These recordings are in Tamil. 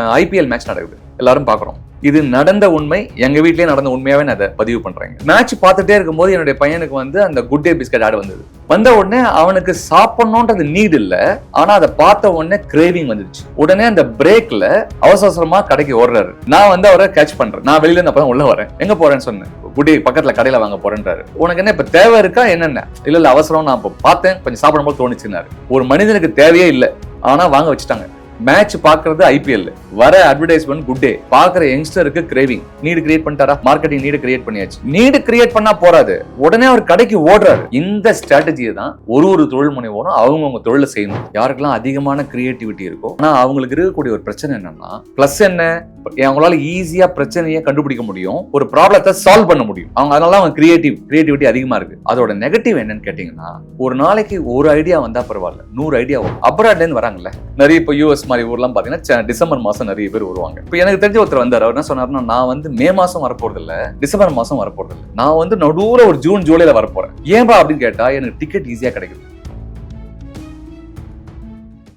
ஐபிஎல் மேட்ச் நடக்குது. எல்லாரும் பார்க்குறோம். இது நடந்த உண்மை எங்க வீட்லயே நடந்த உண்மையாவே நான் அதை பதிவு பண்றேங்க. மேட்ச் பார்த்துட்டே இருக்கும்போது என்னுடைய பையனுக்கு வந்து அந்த குட் டே பிஸ்கட் ஆடு வந்தது. வந்த உடனே அவனுக்கு சாப்பிடணுன்றது நீட் இல்ல. ஆனா அதை பார்த்த உடனே கிரேவிங் வந்துருச்சு. உடனே அந்த பிரேக்ல அவசர அவசரமா கடைக்கு ஓடுறாரு. நான் வந்து அவரை கேட்ச் பண்றேன். நான் வெளியில இருந்து அப்பதான் உள்ள வரேன். எங்க போறேன்னு சொன்னேன். குடி பக்கத்துல கடையில வாங்க போறேன்றாரு. உனக்கு என்ன இப்ப தேவை இருக்கா என்னென்ன? இல்ல இல்ல அவசரம் நான் இப்போ பார்த்தேன். கொஞ்சம் சாப்பிடும்போது தோணுச்சுன்னாரு. ஒரு மனிதனுக்கு தேவையே இல்லை. ஆனா வாங்க வச்சுட்டாங்க. மேட்ச் பாக்குறது ஐபிஎல் வர அட்வர்டைஸ்மெண்ட் குட் டே பாக்குற யங்ஸ்டருக்கு கிரேவிங் நீடு கிரியேட் பண்ணிட்டாரா? மார்க்கெட்டிங் நீடு கிரியேட் பண்ணியாச்சு. நீடு கிரியேட் பண்ணா போறாது. உடனே அவர் கடைக்கு ஓடுறாரு. இந்த ஸ்ட்ராட்டஜியை தான் ஒரு ஒரு தொழில் முனைவோரும் அவங்கவுங்க தொழிலை செய்யணும். யாருக்கெல்லாம் அதிகமான கிரியேட்டிவிட்டி இருக்கும் ஆனா அவங்களுக்கு இருக்கக்கூடிய ஒரு பிரச்சனை என்னன்னா பிளஸ் என்ன? அவங்களால ஈஸியா பிரச்சனையை கண்டுபிடிக்க முடியும். ஒரு ப்ராப்ளத்தை சால்வ் பண்ண முடியும். அவங்க அதனால அவங்க கிரியேட்டிவ் கிரியேட்டிவிட்டி அதிகமா இருக்கு. அதோட நெகட்டிவ் என்னன்னு கேட்டீங்கன்னா ஒரு நாளைக்கு ஒரு ஐடியா வந்தா பரவாயில்ல. நூறு ஐடியா வரும். அப்ராட்ல இருந்து வராங்கல்ல? நிறைய இப்போ யூஎஸ் மாதிரி ஊர்லாம் பாத்தீங்கன்னா ச- டிசம்பர் மாசம் நிறைய பேர் வருவாங்க. இப்போ எனக்கு தெரிஞ்ச ஒருத்தர் வந்தார். அவர் என்ன சொன்னாருன்னா நான் வந்து மே மாசம் வரப்போறது இல்ல டிசம்பர் மாசம் வரப்போறது இல்ல நான் வந்து நடுவுல ஒரு ஜூன் ஜூலைல வரப்போறேன். ஏன்பா அப்படின்னு கேட்டா எனக்கு டிக்கெட் ஈஸியா கிடைக்குது.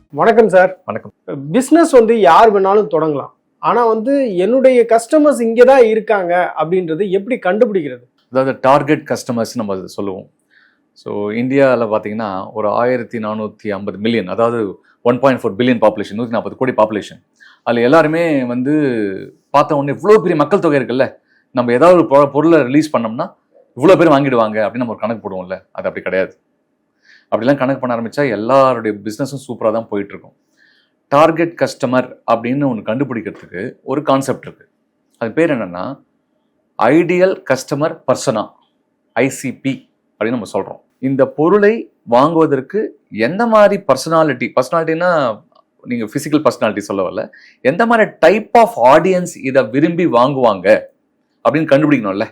வணக்கம் சார். வணக்கம். பிசினஸ் வந்து யார் வேணாலும் தொடங்கலாம். ஆனால் வந்து என்னுடைய கஸ்டமர்ஸ் இங்கே தான் இருக்காங்க அப்படின்றது எப்படி கண்டுபிடிக்கிறது? அதாவது டார்கெட் கஸ்டமர்ஸ் நம்ம அதை சொல்லுவோம். ஸோ இந்தியாவில் பார்த்தீங்கன்னா ஒரு ஆயிரத்தி நானூற்றி ஐம்பது மில்லியன் அதாவது one point four billion population நூற்றி நாற்பது கோடி பாப்புலேஷன் அதில் எல்லாருமே வந்து பார்த்த உடனே இவ்வளோ பெரிய மக்கள் தொகை இருக்குல்ல நம்ம ஏதாவது ஒரு பொ- பொருளை ரிலீஸ் பண்ணோம்னா இவ்வளோ பேர் வாங்கிடுவாங்க அப்படின்னு நம்ம ஒரு கணக்கு போடுவோம்ல அது அப்படி கிடையாது. அப்படிலாம் கணக்கு பண்ண ஆரம்பித்தா எல்லாருடைய பிஸ்னஸும் சூப்பராக தான் போயிட்டுருக்கும் டார்கெட் கஸ்டமர் அப்படின்னு ஒன்று கண்டுபிடிக்கிறதுக்கு ஒரு கான்செப்ட் இருக்குது அது பேர் என்னென்னா ஐடியல் கஸ்டமர் பர்சனா ஐசிபி அப்படின்னு நம்ம சொல்கிறோம் இந்த பொருளை வாங்குவதற்கு எந்த மாதிரி பர்சனாலிட்டி பர்சனாலிட்டின்னா நீங்கள் ஃபிசிக்கல் பர்சனாலிட்டி சொல்ல வரல எந்த மாதிரி டைப் ஆஃப் ஆடியன்ஸ் இதை விரும்பி வாங்குவாங்க அப்படின்னு கண்டுபிடிக்கணும்ல.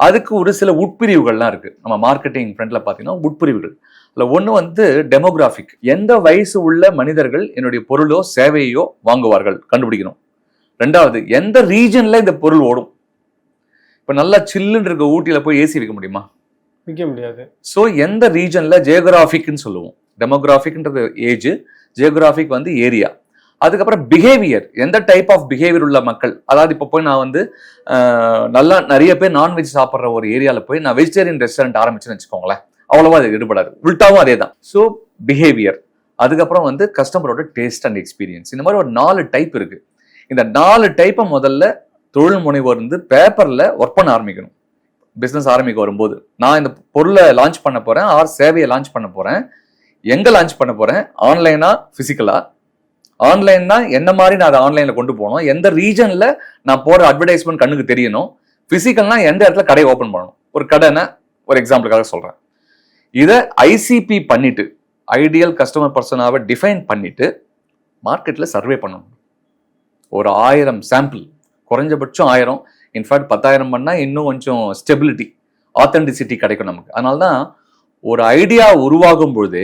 அதுக்கு ஒரு சில உட்பிரிவுகள்லாம் இருக்குது நம்ம மார்க்கெட்டிங் ஃப்ரெண்டில் பார்த்தீங்கன்னா உட்பிரிவுகள். அதுல ஒன்று வந்து டெமோகிராஃபிக் எந்த வயசு உள்ள மனிதர்கள் என்னுடைய பொருளோ சேவையோ வாங்குவார்கள்? கண்டுபிடிக்கணும். ரெண்டாவது எந்த ரீஜன்ல இந்த பொருள் ஓடும்? இப்போ நல்லா சில்லுன்னு இருக்க ஊட்டியில போய் ஏசி வைக்க முடியுமா? விற்க முடியாது. ஸோ எந்த ரீஜன்ல ஜியோகிராஃபிக்னு சொல்லுவோம். டெமோகிராஃபிக்ன்றது ஏஜ் ஜியோகிராஃபிக் வந்து ஏரியா அதுக்கப்புறம் பிஹேவியர் எந்த டைப் ஆஃப் பிஹேவியர் உள்ள மக்கள்? அதாவது இப்போ போய் நான் வந்து நல்லா நிறைய பேர் நான்வெஜ் சாப்பிட்ற ஒரு ஏரியாவில் போய் நான் வெஜிடேரியன் ரெஸ்டாரண்ட் ஆரம்பிச்சுன்னு வச்சுக்கோங்களேன். அவ்வளவா அது ஈடுபடாது. உள்டாவும் அதே தான் ஸோ பிஹேவியர் அதுக்கப்புறம் வந்து கஸ்டமரோட டேஸ்ட் அண்ட் எக்ஸ்பீரியன்ஸ் இந்த மாதிரி ஒரு நாலு டைப் இருக்கு. இந்த நாலு டைப்பை முதல்ல தொழில் முனைவோர் வந்து பேப்பரில் ஒர்க் பண்ண ஆரம்பிக்கணும். பிஸ்னஸ் ஆரம்பிக்க வரும்போது. நான் இந்த பொருளை லான்ச் பண்ண போகிறேன் ஆர் சேவையை லான்ச் பண்ண போகிறேன் எங்கே லான்ச் பண்ண போகிறேன் ஆன்லைனா ஃபிசிக்கலா ஆன்லைன்னா என்ன மாதிரி நான் அதை ஆன்லைனில் கொண்டு போகணும்? எந்த ரீஜனில் நான் போகிற அட்வர்டைஸ்மெண்ட் கண்ணுக்கு தெரியணும்? பிசிக்கல்னா எந்த இடத்துல கடை ஓப்பன் பண்ணணும்? ஒரு கடைன்னா ஒரு எக்ஸாம்பிளுக்காக சொல்கிறேன் இதை ஐசிபி பண்ணிட்டு ஐடியல் கஸ்டமர் பர்சனாவை டிஃபைன் பண்ணிட்டு மார்க்கெட்டில் சர்வே பண்ணணும். ஒரு ஆயிரம் சாம்பிள் குறைஞ்சபட்சம் ஆயிரம். இன்ஃபேக்ட் பத்தாயிரம் பண்ணால் இன்னும் கொஞ்சம் ஸ்டெபிலிட்டி ஆத்தென்டிசிட்டி கிடைக்கும் நமக்கு. அதனால தான் ஒரு ஐடியா உருவாகும் பொழுது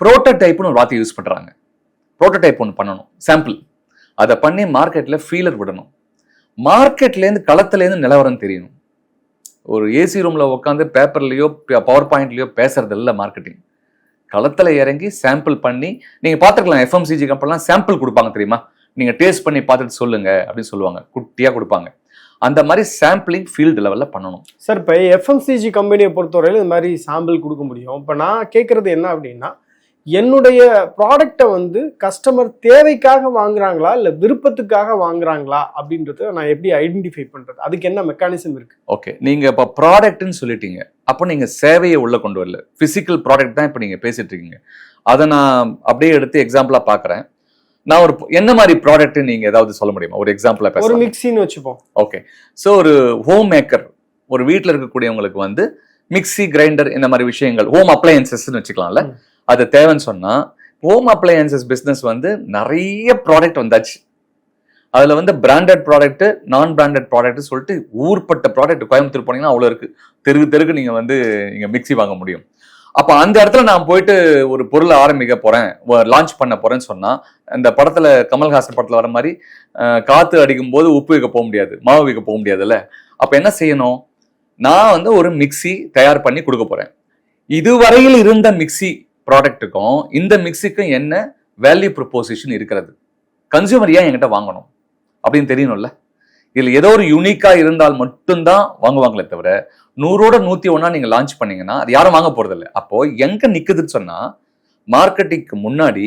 ப்ரோட்டோடைப்னு ஒரு வார்த்தை யூஸ் பண்ணுறாங்க ப்ரோட்டோடைப் ஒன்று பண்ணணும் சாம்பிள் அதை பண்ணி மார்க்கெட்டில் ஃபீலர் விடணும். மார்க்கெட்லேருந்து களத்துலேருந்து நிலவரம் தெரியணும். ஒரு ஏசி ரூமில் உட்காந்து பேப்பர்லேயோ பவர் பாயிண்ட்லேயோ பேசுறது இல்லை மார்க்கெட்டிங் களத்தில் இறங்கி சாம்பிள் பண்ணி நீங்கள் பார்த்துருக்கலாம் எஃப்எம்சிஜி கம்பெனிலாம் சாம்பிள் கொடுப்பாங்க தெரியுமா? நீங்கள் டேஸ்ட் பண்ணி பார்த்துட்டு சொல்லுங்கள் அப்படின்னு சொல்லுவாங்க. குட்டியாக கொடுப்பாங்க. அந்த மாதிரி சாம்பிளிங் ஃபீல்டு லெவலில் பண்ணணும். சார் இப்போ எஃப்எம்சிஜி கம்பெனியை பொறுத்தவரையிலும் இந்த மாதிரி சாம்பிள் கொடுக்க முடியும். இப்போ நான் கேட்குறது என்ன அப்படின்னா என்னுடைய ப்ராடக்டை வந்து கஸ்டமர் தேவைக்காக வாங்குறாங்களா இல்லை விருப்பத்துக்காக வாங்குறாங்களா அப்படின்றத நான் எப்படி ஐடென்டிஃபை பண்ணுறது அதுக்கு என்ன மெக்கானிசம் இருக்கு? ஓகே நீங்க இப்ப ப்ராடக்ட்னு சொல்லிட்டீங்க. அப்போ நீங்க சேவையை உள்ள கொண்டு வரல. பிசிக்கல் ப்ராடக்ட் தான் இப்போ நீங்க பேசிட்டு இருக்கீங்க. அதை நான் அப்படியே எடுத்து எக்ஸாம்பிளா பார்க்கறேன் நான் ஒரு என்ன மாதிரி ப்ராடக்ட் நீங்க ஏதாவது சொல்ல முடியுமா? ஒரு எக்ஸாம்பிளா ஒரு மிக்சின்னு வச்சுப்போம். ஓகே ஸோ ஒரு ஹோம் மேக்கர் ஒரு வீட்டில் இருக்கக்கூடியவங்களுக்கு வந்து மிக்ஸி கிரைண்டர் இந்த மாதிரி விஷயங்கள் ஹோம் அப்ளையன்சஸ்ன்னு வச்சுக்கலாம்ல. அது தேவைன்னு சொன்னால் ஹோம் அப்ளையன்சஸ் பிஸ்னஸ் வந்து நிறைய ப்ராடக்ட் வந்தாச்சு. அதில் வந்து பிராண்டட் ப்ராடக்ட்டு நான் பிராண்டட் ப்ராடக்ட் சொல்லிட்டு ஊர்பட்ட ப்ராடக்ட் கோயம்புத்தூர் போனீங்கன்னா அவ்வளோ இருக்கு. தெருக்கு தெருக்கு நீங்கள் வந்து இங்கே மிக்ஸி வாங்க முடியும். அப்போ அந்த இடத்துல நான் போயிட்டு ஒரு பொருளை ஆரம்பிக்க போகிறேன் லான்ச் பண்ண போகிறேன்னு சொன்னால் இந்த படத்தில் கமல்ஹாசன் படத்தில் வர மாதிரி காற்று அடிக்கும் போது உப்பு வைக்க போக முடியாது மாவு வைக்க போக முடியாதுல்ல. அப்போ என்ன செய்யணும்? நான் வந்து ஒரு மிக்ஸி தயார் பண்ணி கொடுக்க போகிறேன் இதுவரையில் இருந்த மிக்ஸி ப்ராடக்ட்டுக்கும் இந்த மிக்ஸிக்கும் என்ன வேல்யூ ப்ரொப்போசிஷன் இருக்கிறது? கன்சியூமர் ஏன் என்கிட்ட வாங்கணும்? அப்படின்னு தெரியணும்ல. இதில் ஏதோ ஒரு யூனிக்காக இருந்தால் மட்டும்தான் வாங்குவாங்களே தவிர நூறோட நூற்றி ஒன்றா நீங்கள் லான்ச் பண்ணீங்கன்னா அது யாரும் வாங்க போகிறது இல்லை அப்போது எங்கே நிற்குதுன்னு சொன்னால் மார்க்கெட்டிங்க்கு முன்னாடி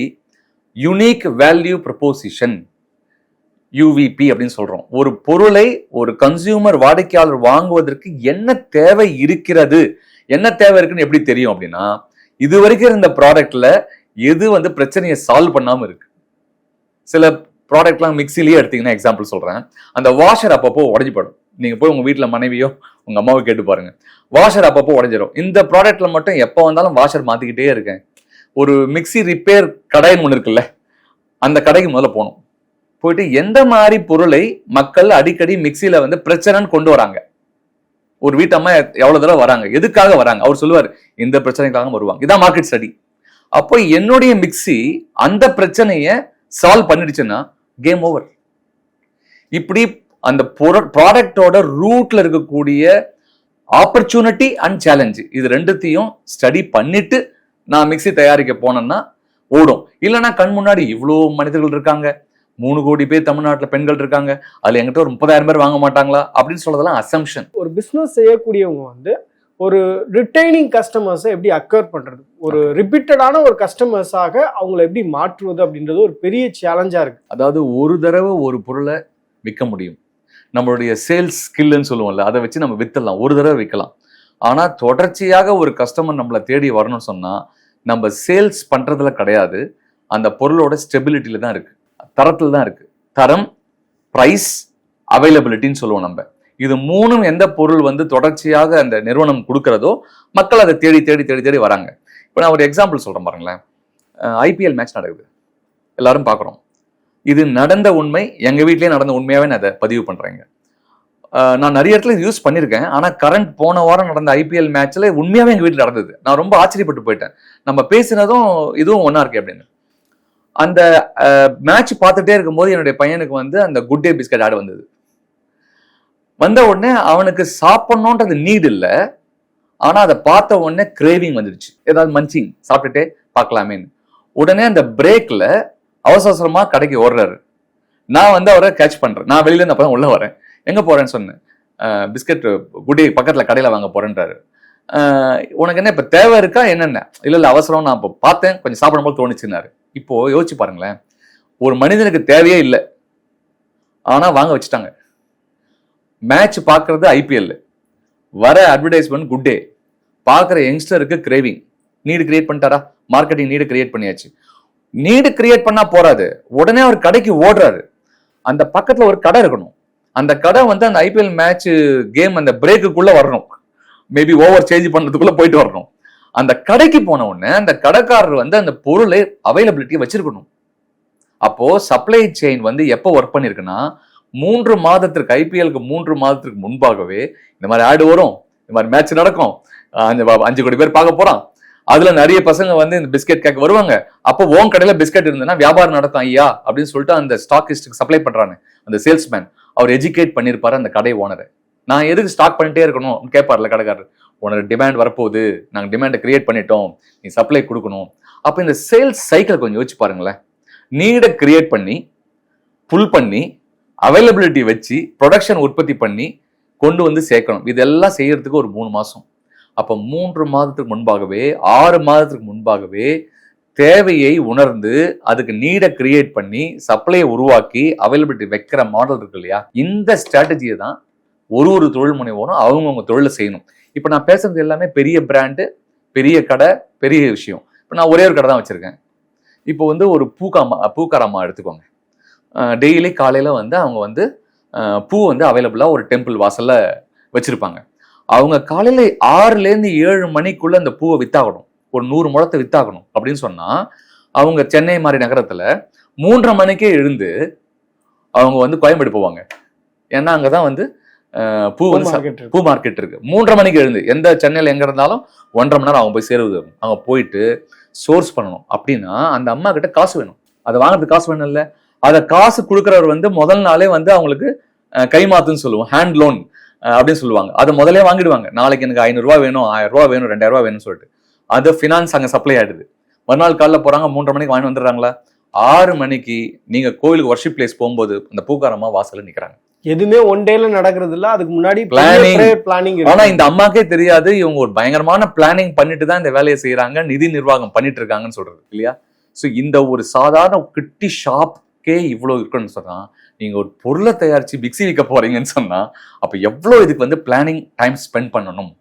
யுனிக் வேல்யூ ப்ரப்போசிஷன் யூவிபி அப்படின்னு சொல்கிறோம் ஒரு பொருளை ஒரு கன்சியூமர் வாடிக்கையாளர் வாங்குவதற்கு என்ன தேவை இருக்கிறது? என்ன தேவை இருக்குன்னு எப்படி தெரியும் அப்படின்னா இது வரைக்கும் இருந்த ப்ராடக்ட்ல எது வந்து பிரச்சனையை சால்வ் பண்ணாம இருக்கு? சில ப்ராடக்ட்லாம் மிக்சிலேயே எடுத்தீங்கன்னா எக்ஸாம்பிள் சொல்றேன். அந்த வாஷர் அப்பப்போ உடஞ்சி போடும் நீங்க போய் உங்க வீட்டில் மனைவியோ உங்க அம்மாவை கேட்டு பாருங்க. வாஷர் அப்பப்போ உடஞ்சிரும். இந்த ப்ராடக்ட்ல மட்டும் எப்போ வந்தாலும் வாஷர் மாத்திக்கிட்டே இருக்கேன். ஒரு மிக்ஸி ரிப்பேர் கடைன்னு ஒன்று இருக்குல்ல அந்த கடைக்கு முதல்ல போகணும். போயிட்டு எந்த மாதிரி பொருளை மக்கள் அடிக்கடி மிக்சியில வந்து பிரச்சனைன்னு கொண்டு வராங்க? ஒரு வீட்டம்மா எவ்வளவு தடவை வராங்க? எதுக்காக வராங்க? அவர் சொல்லுவார் இந்த பிரச்சனைக்காக வருவாங்க. இதான் மார்க்கெட் ஸ்டடி அப்போ என்னுடைய மிக்ஸி அந்த பிரச்சனையை சால்வ் பண்ணிடுச்சுன்னா கேம் ஓவர் இப்படி அந்த ப்ராடக்டோட ரூட்ல இருக்கக்கூடிய ஆப்பர்ச்சுனிட்டி அண்ட் சேலஞ்சு இது ரெண்டுத்தையும் ஸ்டடி பண்ணிட்டு நான் மிக்ஸி தயாரிக்க போனேன்னா ஓடும். இல்லைன்னா கண் முன்னாடி இவ்வளோ மனிதர்கள் இருக்காங்க. மூணு கோடி பேர் தமிழ்நாட்டில் பெண்கள் இருக்காங்க. அதுல என்கிட்ட ஒரு முப்பதாயிரம் பேர் வாங்க மாட்டாங்களா? அப்படின்னு சொல்றதெல்லாம் அசம்ஷன் ஒரு பிசினஸ் செய்யக்கூடியவங்க வந்து ஒரு ரிட்டைனிங் கஸ்டமர்ஸை எப்படி அக்வயர் பண்றது? ஒரு ரிப்பீட்டடான ஒரு கஸ்டமர்ஸாக அவங்கள எப்படி மாற்றுவது அப்படின்றது ஒரு பெரிய சேலஞ்சா இருக்கு. அதாவது ஒரு தடவை ஒரு பொருளை விற்க முடியும். நம்மளுடைய சேல்ஸ் ஸ்கில்லுன்னு சொல்லுவோம்ல அதை வச்சு நம்ம வித்தலாம் ஒரு தடவை விற்கலாம். ஆனா தொடர்ச்சியாக ஒரு கஸ்டமர் நம்மளை தேடி வரணும்னு சொன்னா நம்ம சேல்ஸ் பண்றதுல கிடையாது. அந்த பொருளோட ஸ்டெபிலிட்டியில தான் இருக்கு. தரத்தில் தான் இருக்கு. தரம் ப்ரைஸ் அவைலபிலிட்டின்னு சொல்லுவோம் நம்ம. இது மூணும் எந்த பொருள் வந்து தொடர்ச்சியாக அந்த நிறுவனம் கொடுக்கறதோ மக்கள் அதை தேடி தேடி தேடி தேடி வராங்க. இப்போ நான் ஒரு எக்ஸாம்பிள் சொல்கிறேன் பாருங்களேன். ஐபிஎல் மேட்ச் நடக்குது. எல்லாரும் பார்க்குறோம். இது நடந்த உண்மை எங்கள் வீட்லயே நடந்த உண்மையாகவே நான் அதை பதிவு பண்ணுறேங்க நான் நிறைய இடத்துல யூஸ் பண்ணியிருக்கேன். ஆனால் கரண்ட் போன வாரம் நடந்த ஐபிஎல் மேட்ச்சில் உண்மையாகவே எங்கள் வீட்டில் நடந்தது. நான் ரொம்ப ஆச்சரியப்பட்டு போயிட்டேன். நம்ம பேசினதும் இதுவும் ஒன்றா இருக்கு அப்படின்னு. அந்த மேட்ச் பார்த்துட்டே இருக்கும்போது என்னுடைய பையனுக்கு வந்து அந்த குட் டே பிஸ்கட் ஆடு வந்தது. வந்த உடனே அவனுக்கு சாப்பிடணுன்றது நீட் இல்லை. ஆனால் அதை பார்த்த உடனே கிரேவிங் வந்துடுச்சு ஏதாவது மஞ்சிங் சாப்பிட்டுட்டே பார்க்கலாமேன்னு. உடனே அந்த பிரேக்கில் அவசர அவசரமாக கடைக்கு ஓடுறாரு. நான் வந்து அவரை கேட்ச் பண்ணுறேன் நான் வெளியில இருந்து அப்பதான் உள்ளே வரேன். எங்கே போகிறேன்னு சொன்னேன். பிஸ்கட் குடி பக்கத்தில் கடையில் வாங்க போகிறேன்றாரு உனக்கு என்ன இப்போ தேவை இருக்கா? என்னென்ன? இல்லை இல்லை அவசரம் நான் இப்போ பார்த்தேன். கொஞ்சம் சாப்பிடும்போது தோணுச்சுன்னாரு. இப்போ யோசிச்சு பாருங்களேன். ஒரு மனிதனுக்கு தேவையே இல்லை. ஆனா வாங்க வச்சுட்டாங்க. மேட்ச் பார்க்கறது ஐபிஎல் வர அட்வர்டைஸ்மெண்ட் குட் டே பார்க்குற யங்ஸ்டருக்கு கிரேவிங் நீடு கிரியேட் பண்ணிட்டாரா? மார்க்கெட்டிங் நீடு கிரியேட் பண்ணியாச்சு. நீடு கிரியேட் பண்ணா போறாது. உடனே அவர் கடைக்கு ஓடுறாரு. அந்த பக்கத்துல ஒரு கடை இருக்கணும். அந்த கடை வந்து அந்த ஐபிஎல் மேட்ச் கேம் அந்த பிரேக்குக்குள்ள வரணும். மேபி ஓவர் சேஞ்ச் பண்ணுறதுக்குள்ளே போயிட்டு வரணும். அந்த கடைக்கு போன உடனே அந்த கடைக்காரர் வந்து அந்த பொருளை அவைலபிலிட்டியை வச்சிருக்கணும். அப்போ சப்ளை செயின் வந்து எப்போ ஒர்க் பண்ணிருக்குன்னா மூன்று மாதத்திற்கு ஐபிஎலுக்கு மூன்று மாதத்திற்கு முன்பாகவே இந்த மாதிரி ஆடு வரும். இந்த மாதிரி மேட்ச் நடக்கும். அஞ்சு அஞ்சு கோடி பேர் பார்க்க போறான் அதுல நிறைய பசங்க வந்து இந்த பிஸ்கெட் கேட்க வருவாங்க. அப்போ ஓன் கடையில பிஸ்கெட் இருந்ததுன்னா வியாபாரம் நடக்கும் ஐயா அப்படின்னு சொல்லிட்டு அந்த ஸ்டாக்கிஸ்டுக்கு சப்ளை பண்றாங்க அந்த சேல்ஸ்மேன் அவர் எஜுகேட் பண்ணிருப்பாரு அந்த கடை ஓனரை நான் எதுக்கு ஸ்டாக் பண்ணிட்டே இருக்கணும் கேட்பார்ல கடைக்காரர். உனக்கு டிமாண்ட் வரப்போகுது. நாங்கள் டிமாண்டை கிரியேட் பண்ணிட்டோம். நீ சப்ளை கொடுக்கணும். அப்போ இந்த சேல்ஸ் சைக்கிள் கொஞ்சம் யோசிச்சு பாருங்களேன். நீடை கிரியேட் பண்ணி புல் பண்ணி அவைலபிலிட்டி வச்சு ப்ரொடக்ஷன் உற்பத்தி பண்ணி கொண்டு வந்து சேர்க்கணும். இதெல்லாம் செய்யறதுக்கு ஒரு மூணு மாதம் அப்போ மூன்று மாதத்துக்கு முன்பாகவே ஆறு மாதத்துக்கு முன்பாகவே தேவையை உணர்ந்து அதுக்கு நீடை கிரியேட் பண்ணி சப்ளையை உருவாக்கி அவைலபிலிட்டி வைக்கிற மாடல் இருக்கு இல்லையா? இந்த ஸ்ட்ராட்டஜியை தான் ஒரு ஒரு தொழில் முனைவோரும் அவங்கவுங்க தொழிலை செய்யணும். இப்போ நான் பேசுறது எல்லாமே பெரிய பிராண்டு பெரிய கடை பெரிய விஷயம். இப்போ நான் ஒரே ஒரு கடை தான் வச்சுருக்கேன். இப்போ வந்து ஒரு பூக்காமா பூக்காரம்மா எடுத்துக்கோங்க. டெய்லி காலையில் வந்து அவங்க வந்து பூ வந்து அவைலபிளாக ஒரு டெம்பிள் வாசலில் வச்சுருப்பாங்க. அவங்க காலையில் ஆறுலேருந்து ஏழு மணிக்குள்ளே அந்த பூவை வித்தாகணும். ஒரு நூறு முழத்தை வித்தாகணும் அப்படின்னு சொன்னால் அவங்க சென்னை மாதிரி நகரத்தில் மூன்றரை மணிக்கே எழுந்து அவங்க வந்து கோயம்பேடு போவாங்க. ஏன்னா அங்கே தான் வந்து பூ வந்து பூ மார்க்கெட் இருக்கு. மூன்றரை மணிக்கு எழுந்து எந்த சென்னையில எங்க இருந்தாலும் ஒன்றரை மணி நேரம் அவங்க போய் சேருவது. அவங்க போயிட்டு சோர்ஸ் பண்ணணும். அப்படின்னா அந்த அம்மா கிட்ட காசு வேணும். அதை வாங்குறதுக்கு காசு வேணும் இல்ல? அதை காசு கொடுக்குறவர் வந்து முதல் நாளே வந்து அவங்களுக்கு கைமாத்துன்னு சொல்லுவோம். ஹேண்ட் லோன் அப்படின்னு சொல்லுவாங்க. அதை முதல்ல வாங்கிடுவாங்க. நாளைக்கு எனக்கு ஐநூறு ரூபாய் வேணும் ஆயிரம் ரூபாய் வேணும் ரெண்டாயிரம் ரூபாய் வேணும்னு சொல்லிட்டு. அது ஃபினான்ஸ் அங்க சப்ளை ஆயிடுது. மறுநாள் காலைல போறாங்க மூன்றரை மணிக்கு வாங்கி வந்துடுறாங்களா? ஆறு மணிக்கு நீங்க கோயிலுக்கு வர்ஷிப் பிளேஸ் போகும்போது அந்த பூக்காரம்மா வாசல்ல நிக்கிறாங்க. எதுவுமே ஒன் டேல நடக்கிறது இல்ல. அதுக்கு முன்னாடி Planning. பிளானிங் ஆனா இந்த அம்மாக்கே தெரியாது. இவங்க ஒரு பயங்கரமான பிளானிங் பண்ணிட்டு தான் இந்த வேலையை செய்யறாங்க நிதி நிர்வாகம் பண்ணிட்டு இருக்காங்கன்னு சொல்றது இல்லையா? சோ இந்த ஒரு சாதாரண கிட்டி ஷாப்க்கே இவ்வளவு இருக்குன்னு சொன்னா நீங்க ஒரு பொருளை தயாரிச்சு மிக்ஸி விற்க போறீங்கன்னு சொன்னா அப்ப எவ்வளவு இதுக்கு வந்து பிளானிங் டைம் ஸ்பெண்ட் பண்ணணும்?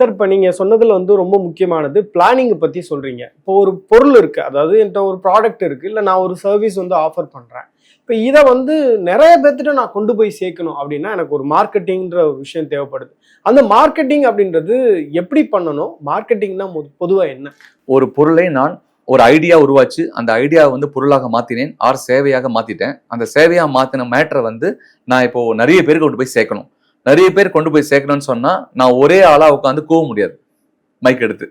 சார் இப்போ நீங்க சொன்னதுல வந்து ரொம்ப முக்கியமானது பிளானிங் பத்தி சொல்றீங்க. இப்போ ஒரு பொருள் இருக்கு. அதாவது என்கிட்ட ஒரு ப்ராடக்ட் இருக்கு. இல்ல நான் ஒரு சர்வீஸ் வந்து ஆஃபர் பண்றேன். இப்போ இதை வந்து நிறைய பேர்த்திட்ட நான் கொண்டு போய் சேர்க்கணும் அப்படின்னா எனக்கு ஒரு மார்க்கெட்டிங்கிற ஒரு விஷயம் தேவைப்படுது. அந்த மார்க்கெட்டிங் அப்படின்றது எப்படி பண்ணணும்? மார்க்கெட்டிங்னா பொதுவாக என்ன? ஒரு பொருளை நான் ஒரு ஐடியா உருவாச்சு அந்த ஐடியாவை வந்து பொருளாக மாத்தினேன் ஆர் சேவையாக மாத்திட்டேன். அந்த சேவையாக மாத்தின மேட்டரை வந்து நான் இப்போ நிறைய பேருக்கு கொண்டு போய் சேர்க்கணும். நிறைய பேர் கொண்டு போய் சேர்க்கணும்னு சொன்னா நான் ஒரே ஆளா உட்காந்து கூவ முடியாது. மைக் எடுத்து.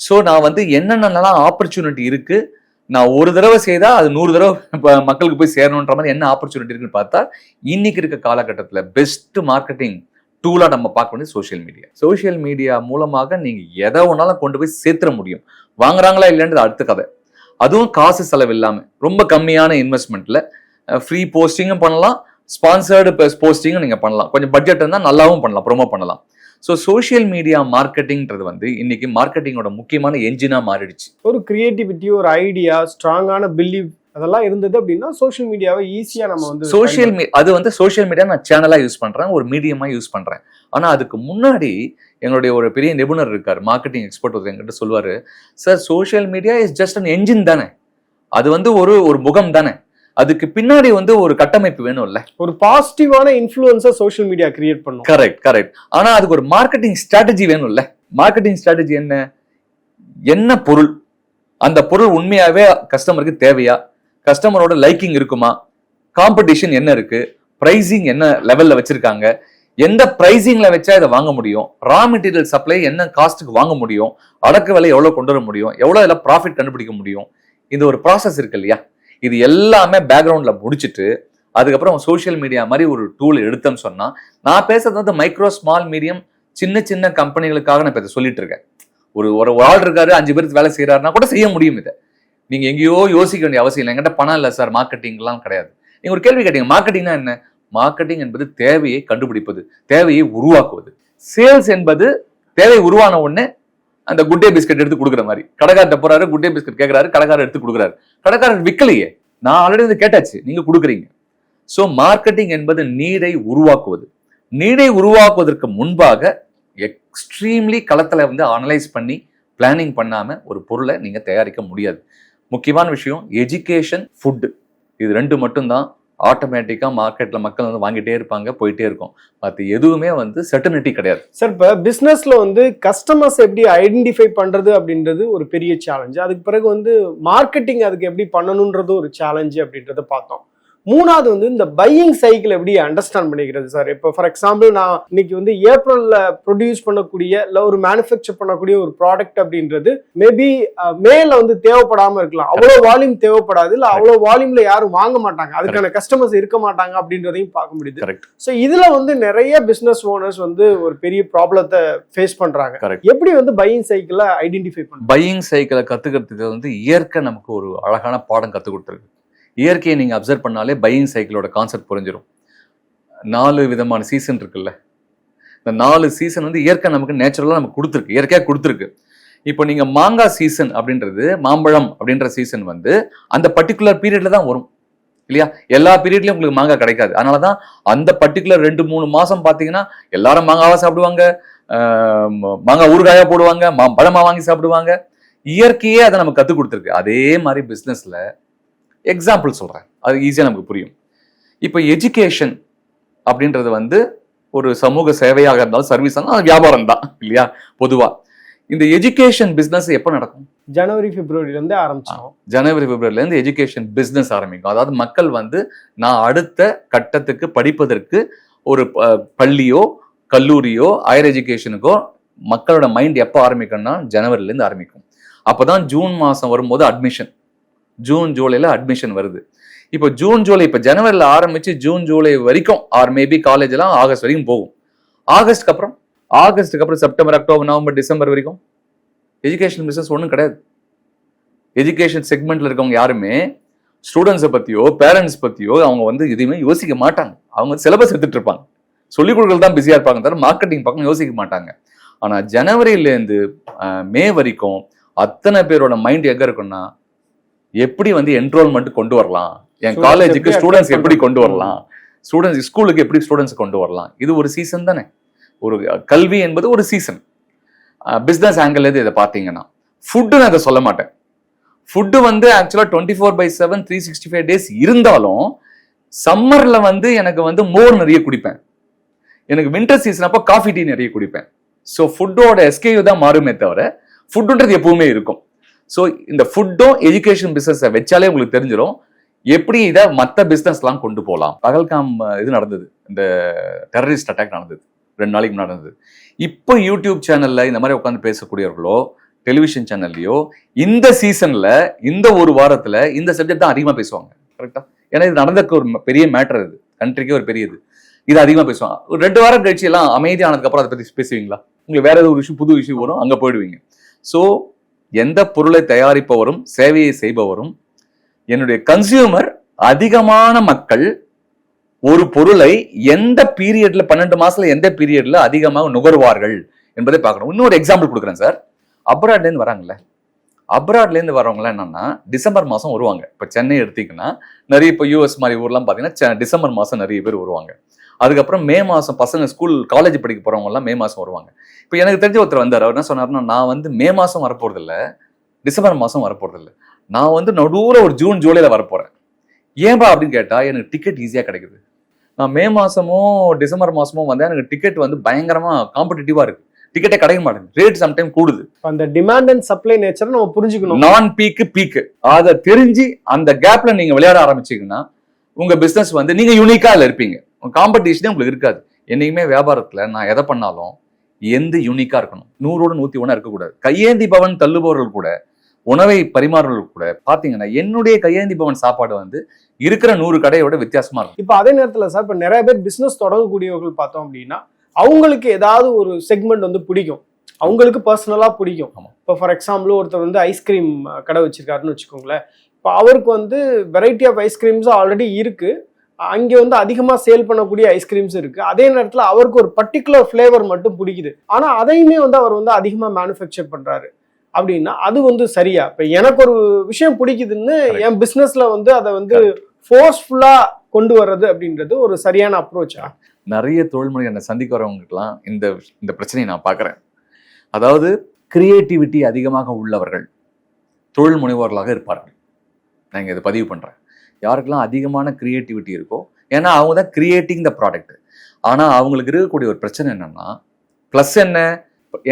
ஸோ நான் வந்து என்னென்னலாம் ஆப்பர்ச்சுனிட்டி இருக்குது நான் ஒரு தடவை செய்தால் அது நூறு தடவை இப்போ மக்களுக்கு போய் சேரணுன்ற மாதிரி என்ன ஆப்பர்ச்சுனிட்டி இருக்குன்னு பார்த்தா இன்னைக்கு இருக்க காலகட்டத்தில் பெஸ்ட் மார்க்கெட்டிங் டூலாக நம்ம பார்க்க வேண்டியது சோஷியல் மீடியா சோஷியல் மீடியா மூலமாக நீங்கள் எதை ஒன்றாலும் கொண்டு போய் சேர்த்துற முடியும். வாங்குறாங்களா இல்லைன்றது அடுத்த கதை. அதுவும் காசு செலவு இல்லாமல் ரொம்ப கம்மியான இன்வெஸ்ட்மெண்ட்டில் ஃப்ரீ போஸ்டிங்கும் பண்ணலாம் ஸ்பான்சர்டு போஸ்டிங்கும் நீங்கள் பண்ணலாம். கொஞ்சம் பட்ஜெட் இருந்தால் நல்லாவும் பண்ணலாம் ப்ரோமோ பண்ணலாம். ஸோ சோஷியல் மீடியா மார்க்கெட்டிங்ன்றது வந்து இன்னைக்கு மார்க்கெட்டிங்கோட முக்கியமான என்ஜினா மாறிடுச்சு. ஒரு கிரியேட்டிவிட்டி ஒரு ஐடியா ஸ்ட்ராங்கான பிலீவ் அதெல்லாம் இருந்தது அப்படின்னா சோஷியல் மீடியாவை ஈஸியா நம்ம வந்து சோஷியல் மீ அது வந்து சோஷியல் மீடியா நான் சேனலா யூஸ் பண்றேன் ஒரு மீடியமா யூஸ் பண்றேன். ஆனா அதுக்கு முன்னாடி எங்களுடைய ஒரு பெரிய நிபுணர் இருக்கார் மார்க்கெட்டிங் எக்ஸ்பர்ட் ஒருத்தர் என்கிட்ட சொல்லுவாரு sir social media is just an engine தானே? அது வந்து ஒரு ஒரு முகம் தானே? அதுக்கு பின்னாடி வந்து ஒரு கட்டமைப்பு வேணும்ல. ஒரு பாசிட்டிவான இன்ஃப்ளூயன்ஸை சோஷியல் மீடியா கிரியேட் பண்ணும். கரெக்ட் கரெக்ட் ஆனா அதுக்கு ஒரு மார்க்கெட்டிங் ஸ்ட்ராட்டஜி வேணும்ல. மார்க்கெட்டிங் ஸ்ட்ராட்டஜி என்ன? என்ன பொருள்? அந்த பொருள் உண்மையாவே கஸ்டமருக்கு தேவையா? கஸ்டமரோட லைக்கிங் இருக்குமா? காம்படிஷன் என்ன இருக்கு? பிரைசிங் என்ன லெவல்ல வச்சிருக்காங்க? எந்த பிரைசிங்ல வச்சா இதை வாங்க முடியும்? ரா மெட்டீரியல் சப்ளை என்ன காஸ்ட்டுக்கு வாங்க முடியும்? அடக்க விலை எவ்வளவு கொண்டு வர முடியும்? எவ்வளவு இதுல ப்ராஃபிட் கண்டுபிடிக்க முடியும்? இது ஒரு ப்ராசஸ் இருக்கு இல்லையா? இது எல்லாமே பேக்ரவுண்டில் முடிச்சிட்டு அதுக்கப்புறம் சோஷியல் மீடியா மாதிரி ஒரு டூல் எடுத்தேன்னு சொன்னால் நான் பேசுறது வந்து மைக்ரோ ஸ்மால் மீடியம் சின்ன சின்ன கம்பெனிகளுக்காக நான் இப்போ சொல்லிட்டு இருக்கேன். ஒரு ஒரு ஆள் இருக்காரு அஞ்சு பேருக்கு வேலை செய்கிறாருன்னா கூட செய்ய முடியும் இதை. நீங்கள் எங்கேயோ யோசிக்க வேண்டிய அவசியம் இல்லை. என்கிட்ட பணம் இல்லை சார் மார்க்கெட்டிங்லாம் கிடையாது. நீங்கள் ஒரு கேள்வி கேட்டீங்க மார்க்கெட்டிங்னா என்ன? மார்க்கெட்டிங் என்பது தேவையை கண்டுபிடிப்பது தேவையை உருவாக்குவது. சேல்ஸ் என்பது தேவை உருவான உடனே அந்த குட்டே பிஸ்கட் எடுத்து கொடுக்குற மாதிரி. கடைக்கார்ட்ட போறாரு குட்டே பிஸ்கட் கேட்கறாரு கடைக்காரர் எடுத்து கொடுக்குறாரு. கடைக்காரர் விற்கலையே நான் ஆல்ரெடி வந்து கேட்டாச்சு நீங்க கொடுக்குறீங்க. ஸோ மார்க்கெட்டிங் என்பது நீரை உருவாக்குவது. நீரை உருவாக்குவதற்கு முன்பாக எக்ஸ்ட்ரீம்லி களத்தில் வந்து அனலைஸ் பண்ணி பிளானிங் பண்ணாம ஒரு பொருளை நீங்க தயாரிக்க முடியாது. முக்கியமான விஷயம் எஜுகேஷன் ஃபுட் இது ரெண்டு மட்டும்தான். ஆட்டோமேட்டிக்காக மார்க்கெட்டில் மக்கள் வந்து வாங்கிட்டே இருப்பாங்க போயிட்டே இருக்கும். மற்ற எதுவுமே வந்து செர்டனிட்டி கிடையாது. சார் இப்போ பிஸ்னஸில் வந்து கஸ்டமர்ஸ் எப்படி ஐடென்டிஃபை பண்ணுறது அப்படின்றது ஒரு பெரிய சேலஞ்சு அதுக்கு பிறகு வந்து மார்க்கெட்டிங் அதுக்கு எப்படி பண்ணணுன்றது ஒரு சேலஞ்சு அப்படின்றத பார்த்தோம். மூணாவது வந்து இந்த பையிங் சைக்கிள் எப்படி அண்டர்ஸ்டாண்ட் பண்ணிக்கிறது சார் இப்போ ஃபார் எக்ஸாம்பிள் நான் இன்னைக்கு வந்து ஏப்ரல்ல ப்ரொடியூஸ் பண்ணக்கூடிய இல்லை ஒரு மேனுஃபேக்சர் பண்ணக்கூடிய ஒரு ப்ராடக்ட் அப்படின்றது மேபி மேல வந்து தேவைப்படாம இருக்கலாம். அவ்வளோ வால்யூம் தேவைப்படாது. இல்லை அவ்வளோ வால்யூம்ல யாரும் வாங்க மாட்டாங்க. அதுக்கான கஸ்டமர்ஸ் இருக்க மாட்டாங்க அப்படின்றதையும் பார்க்க முடியுது. கரெக்ட் ஸோ இதுல வந்து நிறைய பிசினஸ் ஓனர்ஸ் வந்து ஒரு பெரிய ப்ராப்ளத்தை ஃபேஸ் பண்றாங்க. கரெக்ட் எப்படி வந்து பையிங் சைக்கிளை ஐடென்டிஃபை பண்றாங்க பையிங் சைக்கிளை கத்துக்கிறதுக்கு வந்து இயற்கை நமக்கு ஒரு அழகான பாடம் கற்றுக் கொடுத்துருக்கு. இயற்கையை நீங்கள் அப்சர்வ் பண்ணாலே பையிங் சைக்கிளோட கான்செப்ட் புரிஞ்சிடும் நாலு விதமான சீசன் இருக்குல்ல. இந்த நாலு சீசன் வந்து இயற்கை நமக்கு நேச்சுரலாக நமக்கு கொடுத்துருக்கு. இயற்கையாக கொடுத்துருக்கு. இப்போ நீங்கள் மாங்காய் சீசன் அப்படின்றது மாம்பழம் அப்படின்ற சீசன் வந்து அந்த பர்டிகுலர் பீரியடில் தான் வரும். இல்லையா? எல்லா பீரியட்லையும் உங்களுக்கு மாங்காய் கிடைக்காது. அதனால தான் அந்த பர்டிகுலர் ரெண்டு மூணு மாதம் பார்த்தீங்கன்னா எல்லாரும் மாங்காவாக சாப்பிடுவாங்க. மாங்காய் ஊறுகாயாக போடுவாங்க மா பழமாக வாங்கி சாப்பிடுவாங்க. இயற்கையே அதை நமக்கு கற்றுக் கொடுத்துருக்கு. அதே மாதிரி பிஸ்னஸில் எக்ஸாம்பிள் சொல்றேன். அது ஈஸியாக நமக்கு புரியும். இப்போ எஜுகேஷன் அப்படின்றது வந்து ஒரு சமூக சேவையாக இருந்தாலும் சர்வீஸ் அது வியாபாரம் தான் இல்லையா? பொதுவா. இந்த எஜுகேஷன் பிசினஸ் எப்போ நடக்கும்? ஜனவரி பிப்ரவரில இருந்து ஆரம்பிச்சோம் ஜனவரி பிப்ரவரில இருந்து எஜுகேஷன் பிசினஸ் ஆரம்பிக்கும். அதாவது மக்கள் வந்து நான் அடுத்த கட்டத்துக்கு படிப்பதற்கு ஒரு பள்ளியோ கல்லூரியோ ஹையர் எஜுகேஷனுக்கோ மக்களோட மைண்ட் எப்போ ஆரம்பிக்கும்னா ஜனவரில இருந்து ஆரம்பிக்கும். அப்பதான் ஜூன் மாசம் வரும்போது அட்மிஷன் ஜூன் ஜூலையில் அட்மிஷன் வருது. இப்போ ஜூன் ஜூலை இப்போ ஜனவரியில் ஆரம்பித்து ஜூன் ஜூலை வரைக்கும் ஆர் மேபி காலேஜ்லாம் ஆகஸ்ட் வரைக்கும் போகும். ஆகஸ்ட்க்கு அப்புறம் ஆகஸ்ட்டுக்கு அப்புறம் செப்டம்பர் அக்டோபர் நவம்பர் டிசம்பர் வரைக்கும் எஜுகேஷன் பிஸ்னஸ் ஒன்றும் கிடையாது. எஜுகேஷன் செக்மெண்ட்டில் இருக்கவங்க யாருமே ஸ்டூடெண்ட்ஸை பற்றியோ பேரண்ட்ஸ் பற்றியோ அவங்க வந்து எதுவுமே யோசிக்க மாட்டாங்க. அவங்க சிலபஸ் எடுத்துகிட்டு இருப்பாங்க. சொல்லிக் கொடுக்கல தான் பிஸியாக இருப்பாங்க தவிர மார்க்கெட்டிங் பக்கம் யோசிக்க மாட்டாங்க. ஆனால் ஜனவரியிலேருந்து மே வரைக்கும் அத்தனை பேரோட மைண்ட் எங்கே இருக்குன்னா எப்படி வந்து என்ரோல்மெண்ட் கொண்டு வரலாம்? என் காலேஜுக்கு ஸ்டூடெண்ட்ஸ் எப்படி? கொண்டு வரலாம்? ஸ்டூடெண்ட்ஸ் ஸ்கூலுக்கு எப்படி ஸ்டூடெண்ட்ஸ் கொண்டு வரலாம்? இது ஒரு சீசன் தானே. ஒரு கல்வி என்பது ஒரு சீசன் பிஸ்னஸ் ஆங்கிள் இதை பார்த்தீங்கன்னா ஃபுட்டு நான் இதை சொல்ல மாட்டேன். ஃபுட்டு வந்து ஆக்சுவலாக twenty four by seven three sixty five days இருந்தாலும் சம்மரில் வந்து எனக்கு வந்து மோர் நிறைய குடிப்பேன். எனக்கு வின்டர் சீசன் அப்போ காஃபி டீ நிறைய குடிப்பேன். ஸோ ஃபுட்டோட எஸ்கேயூ தான் மாறுமே தவிர ஃபுட்டுன்றது எப்பவுமே இருக்கும். ஸோ இந்த ஃபுட்டும் எஜுகேஷன் பிஸ்னஸை வச்சாலே உங்களுக்கு தெரிஞ்சிடும் எப்படி இதை மற்ற பிஸ்னஸ்லாம் கொண்டு போகலாம் பகல்காம் இது நடந்தது. இந்த டெரரிஸ்ட் அட்டாக் நடந்தது. ரெண்டு நாளைக்கு முன்னாடி நடந்தது. இப்போ யூடியூப் சேனலில் இந்த மாதிரி உட்காந்து பேசக்கூடியவர்களோ டெலிவிஷன் சேனல்லையோ இந்த சீசனில் இந்த ஒரு வாரத்தில் இந்த சப்ஜெக்ட் தான் அதிகமாக பேசுவாங்க. கரெக்டாக ஏன்னா இது நடந்ததுக்கு ஒரு பெரிய மேட்டர் இது கண்ட்ரிக்கே ஒரு பெரியது இது. அதிகமாக பேசுவாங்க. ஒரு ரெண்டு வாரம் கழிச்சு எல்லாம் அமைதியானதுக்கப்புறம் அதை பற்றி பேசுவீங்களா? உங்களுக்கு வேற ஏதாவது ஒரு விஷயம் புது விஷயம் வரும் அங்கே போயிடுவீங்க. ஸோ எந்த பொருளை தயாரிப்பவரும் சேவையை செய்பவரும் என்னுடைய கன்சியூமர் அதிகமான மக்கள் ஒரு பொருளை எந்த பீரியட்ல பன்னெண்டு மாசத்துல எந்த பீரியட்ல அதிகமாக நுகர்வார்கள் என்பதை பார்க்கணும். இன்னொரு எக்ஸாம்பிள் கொடுக்குறேன் சார் அப்ராட்ல இருந்து வராங்கல்ல. அப்ராட்ல இருந்து வரவங்களாம் என்னன்னா டிசம்பர் மாசம் வருவாங்க. இப்ப சென்னை எடுத்தீங்கன்னா நிறைய இப்போ யூஎஸ் மாதிரி ஊர்லாம் பாத்தீங்கன்னா டிசம்பர் மாசம் நிறைய பேர் வருவாங்க. அதுக்கப்புறம் மே மாசம் பசங்க ஸ்கூல் காலேஜ் படிக்க போறவங்க எல்லாம் மே மாசம் வருவாங்க. இப்போ எனக்கு தெரிஞ்ச ஒருத்தர் வந்தார். அவர் என்ன சொன்னாருன்னா நான் வந்து மே மாசம் வரப்போறது இல்ல டிசம்பர் மாசம் வரப்போறது இல்ல நான் வந்து நடுவுல ஒரு ஜூன் ஜூலைல வரப்போறேன். ஏன்பா அப்படின்னு கேட்டா எனக்கு டிக்கெட் ஈஸியா கிடைக்குது. நான் மே மாசமோ டிசம்பர் மாசமோ வந்தா எனக்கு டிக்கெட் வந்து பயங்கரமா காம்படிட்டிவா இருக்கு. டிக்கெட்டே கிடைக்க மாட்டேங்குது. ரேட் சம்டைம் கூடுது. அந்த டிமாண்ட் அண்ட் சப்ளை நேச்சர் நம்ம புரிஞ்சுக்கணும். நான் பீக்கு பீக்கு அதை தெரிஞ்சு அந்த கேப்ல நீங்க விளையாட ஆரம்பிச்சீங்கன்னா உங்க பிசினஸ் வந்து நீங்க யூனிக்கா இருப்பீங்க. காம்படிஷனே உங்களுக்கு இருக்காது. என்னைக்குமே வியாபாரத்துல நான் எதை பண்ணாலும் எந்த யூனிக்கா இருக்கணும். நூறோட நூத்தி ஒண்ணா இருக்கக்கூடாது. கையேந்தி பவன் தள்ளுபவர்கள் கூட உணவை பரிமாறுவர்கள் கூட பாத்தீங்கன்னா என்னுடைய கையேந்தி பவன் சாப்பாடு வந்து இருக்கிற நூறு கடையோட வித்தியாசமா இருக்கும். இப்போ அதே நேரத்துல சார் இப்போ நிறைய பேர் பிசினஸ் தொடங்கக்கூடியவர்கள் பார்த்தோம் அப்படின்னா அவங்களுக்கு ஏதாவது ஒரு செக்மெண்ட் வந்து பிடிக்கும். அவங்களுக்கு பர்சனலா பிடிக்கும். இப்போ ஃபார் எக்ஸாம்பிள் ஒருத்தர் வந்து ஐஸ்கிரீம் கடை வச்சிருக்காருன்னு வச்சுக்கோங்களேன். இப்போ அவருக்கு வந்து வெரைட்டி ஆஃப் ஐஸ்கிரீம்ஸ் ஆல்ரெடி இருக்கு. அங்கே வந்து அதிகமாக சேல் பண்ணக்கூடிய ஐஸ்கிரீம்ஸ் இருக்கு. அதே நேரத்தில் அவருக்கு ஒரு பர்டிகுலர் ஃப்ளேவர் மட்டும் பிடிக்குது. ஆனால் அதையுமே வந்து அவர் வந்து அதிகமாக மேனுஃபேக்சர் பண்றாரு. அப்படின்னா அது வந்து சரியா? இப்போ எனக்கு ஒரு விஷயம் பிடிக்குதுன்னு. என் பிஸ்னஸ்ல வந்து அதை வந்து ஃபோர்ஸ்ஃபுல்லா கொண்டு வர்றது அப்படின்றது ஒரு சரியான அப்ரோச்சா நிறைய தொழில்முறை என்னை சந்திக்க வரவங்களுக்குலாம் இந்த இந்த பிரச்சனையை நான் பார்க்குறேன். அதாவது கிரியேட்டிவிட்டி அதிகமாக உள்ளவர்கள் தொழில் முனைவோர்களாக இருப்பார்கள். நான் இங்க இதை பதிவு பண்ணுறேன் யாருக்கெல்லாம் அதிகமான க்ரியேட்டிவிட்டி இருக்கோ ஏன்னா அவங்க தான் கிரியேட்டிங் த ப்ராடக்ட் ஆனால் அவங்களுக்கு இருக்கக்கூடிய ஒரு பிரச்சனை என்னென்னா ப்ளஸ் என்ன?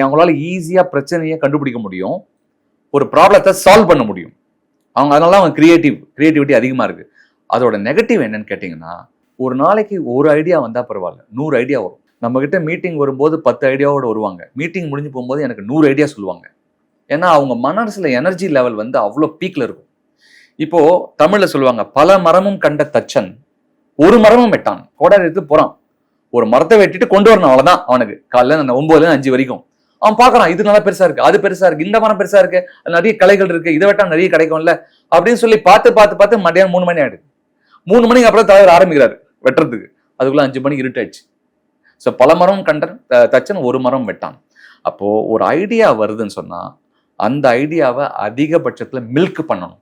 அவங்களால ஈஸியாக பிரச்சனையை கண்டுபிடிக்க முடியும். ஒரு ப்ராப்ளத்தை சால்வ் பண்ண முடியும். அவங்க அதனால அவங்க க்ரியேட்டிவ் க்ரியேட்டிவிட்டி அதிகமாக இருக்குது அதோட நெகட்டிவ் என்னன்னு கேட்டிங்கன்னா ஒரு நாளைக்கு ஒரு ஐடியா வந்தால் பரவாயில்ல நூறு ஐடியா வரும். நம்மக்கிட்ட மீட்டிங் வரும்போது பத்து ஐடியாவோட வருவாங்க. மீட்டிங் முடிஞ்சு போகும்போது எனக்கு நூறு ஐடியா சொல்லுவாங்க. ஏன்னா அவங்க மனசில் எனர்ஜி லெவல் வந்து அவ்வளோ பீக்கில் இருக்கும். இப்போ தமிழ்ல சொல்லுவாங்க பல மரமும் கண்ட தச்சன் ஒரு மரமும் வெட்டான் கோடாரி எடுத்து போறான். ஒரு மரத்தை வெட்டிட்டு கொண்டு வரணும் அவ்வளவுதான் அவனுக்கு. காலைல அந்த ஒன்பதுல அஞ்சு வரைக்கும். அவன் பாக்குறான் இது நல்லா பெருசா இருக்கு அது பெருசா இருக்கு இந்த மரம் பெருசா இருக்கு நிறைய கலைகள் இருக்கு இதை வெட்டா நிறைய கிடைக்கும்ல அப்படின்னு சொல்லி பார்த்து பார்த்து பார்த்து மத்தியானம் மூணு மணி ஆயிடுது. மூணு மணிக்கு அப்புறம் தலைவர் ஆரம்பிக்கிறாரு வெட்டுறதுக்கு. அதுக்குள்ள அஞ்சு மணிக்கு இருட்டாயிடுச்சு. ஸோ பல மரம் கண்டன் த- தச்சன் ஒரு மரம் வெட்டான். அப்போ ஒரு ஐடியா வருதுன்னு சொன்னா அந்த ஐடியாவை அதிகபட்சத்துல மில்க் பண்ணணும்.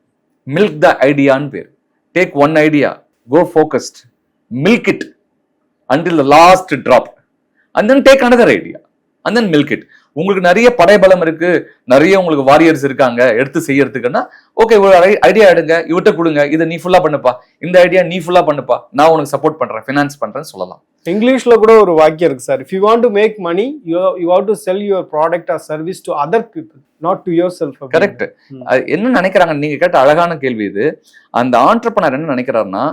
மில்க் த ஐடியான்னு பேர். Take one idea go focused milk it until the last drop and then take another idea and then milk it உங்களுக்கு நிறைய படைபலம் இருக்கு. நிறைய உங்களுக்கு வாரியர்ஸ் இருக்காங்க. எடுத்து செய்யறதுக்குன்னா ஓகே ஒரு ஐடியா எடுங்க. இவட்ட கொடுங்க. இதை நீ ஃபுல்லா பண்ணுப்பா. இந்த ஐடியா நீ ஃபுல்லா பண்ணுப்பா. நான் உனக்கு சப்போர்ட் பண்றேன். ஃபினான்ஸ் பண்றேன்னு சொல்லலாம். இங்கிலீஷ்ல கூட ஒரு வாக்கியம் இருக்கு sir if you want to make money you you how to sell your product or service to other people not to yourself correct என்ன நினைக்கிறாங்க? நீங்க கேட்ட அழகான கேள்வி இது. அந்த ஆண்டர்பனர் என்ன நினைக்கிறாருன்னா